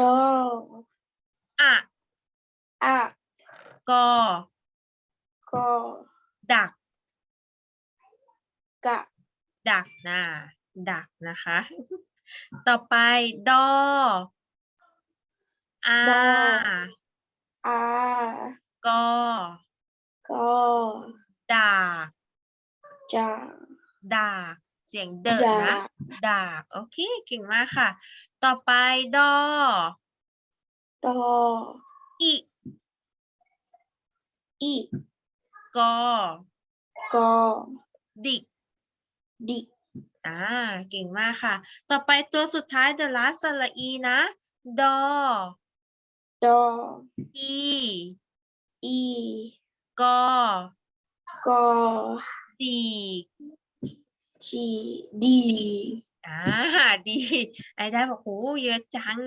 ดออะอะกอ กอดัก กะดักนะดักนะคะ ต่อไป ดออาดออากอ กอดาก จาดาก เสียงเดอะดานะ ดาก โอเค เก่งมากค่ะ ต่อไปดอ ดอ อีอีกอกอดิก ดิอ่า เก่งมากค่ะ ต่อไปตัวสุดท้าย the last สระอีนะ ดอ ดอ อี อี กอ กอดีก จีดี อ่าดีไอได้บอกโหเยอะจัง